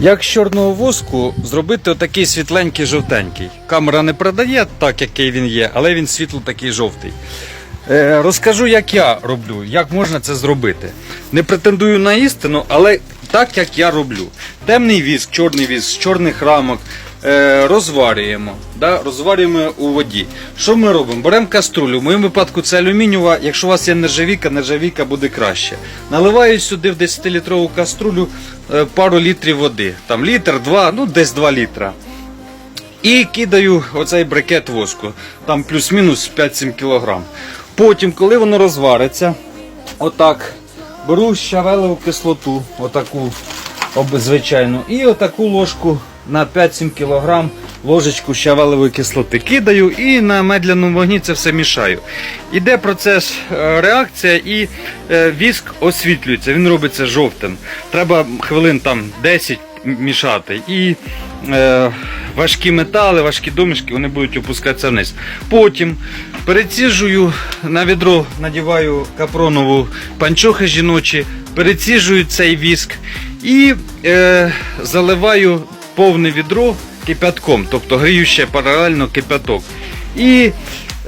Як з чорного воску зробити отакий світленький жовтенький. Камера не продає, так, який він є, але він світло такий жовтий. Е, розкажу, як я роблю, як можна це зробити. Не претендую на істину, але так, як я роблю. Темний віск, чорний віск, з чорних рамок розварюємо. Да? Розварюємо у воді. Що ми робимо? Беремо каструлю. В моєму випадку це алюмінієва. Якщо у вас є нержавіка, нержавіка буде краще. Наливаю сюди в 10-літрову каструлю е, пару літрів води. Там літр, два, ну десь 2 літра. І кидаю оцей брикет воску, там плюс-мінус 5-7 кг. Потім, коли воно розвариться, отак беру щавелеву кислоту, отаку звичайну, і отаку ложку на 5-7 кг ложечку щавелевої кислоти кидаю і на медленому вогні це все мішаю. Іде процес е, реакція і е, віск освітлюється, він робиться жовтим. Треба хвилин там 10 мішати. І е, важкі метали, важкі домішки, вони будуть опускатися вниз. Потім переціжую на відро, надіваю капронову панчохи жіночі, переціжую цей віск і е, заливаю повне відро кипятком, тобто грію ще паралельно кипяток. І,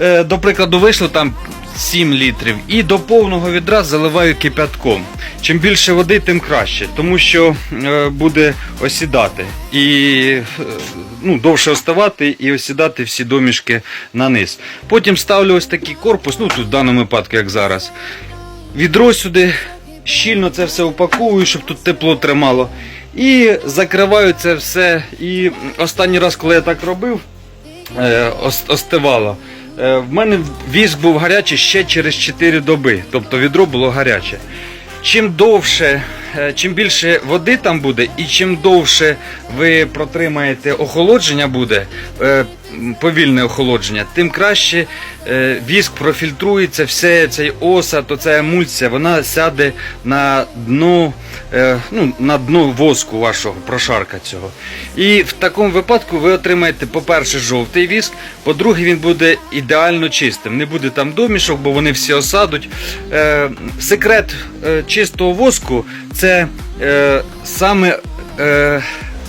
е, до прикладу, вийшло там 7 літрів. І до повного відра заливаю кипятком. Чим більше води, тим краще, тому що е, буде осідати і е, ну, довше оставати і осідати всі домішки на низ. Потім ставлю ось такий корпус, ну тут в даному випадку, як зараз. Відро сюди щільно це все упаковую, щоб тут тепло тримало. І закриваю це все. І останній раз, коли я так робив, е, остивало. Е, В мене віск був гарячий ще через 4 доби, тобто відро було гаряче. Чим довше, е, чим більше води там буде, і чим довше ви протримаєте охолодження буде, повільне охолодження, тим краще е, віск профільтрується, все цей осад, оця емульсія, вона сяде на дно, е, ну, на дно воску вашого прошарка цього. І в такому випадку ви отримаєте, по-перше, жовтий віск, по-друге, він буде ідеально чистим. Не буде там домішок, бо вони всі осадуть. Е, секрет чистого воску це саме.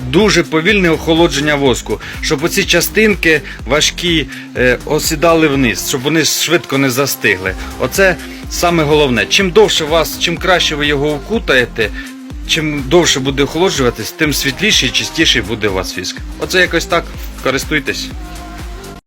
Дуже повільне охолодження воску, щоб оці частинки важкі е, осідали вниз, щоб вони швидко не застигли. Оце саме головне. Чим довше вас, чим краще ви його укутаєте, чим довше буде охолоджуватись, тим світліший і чистіший буде у вас віск. Оце якось так. Користуйтесь.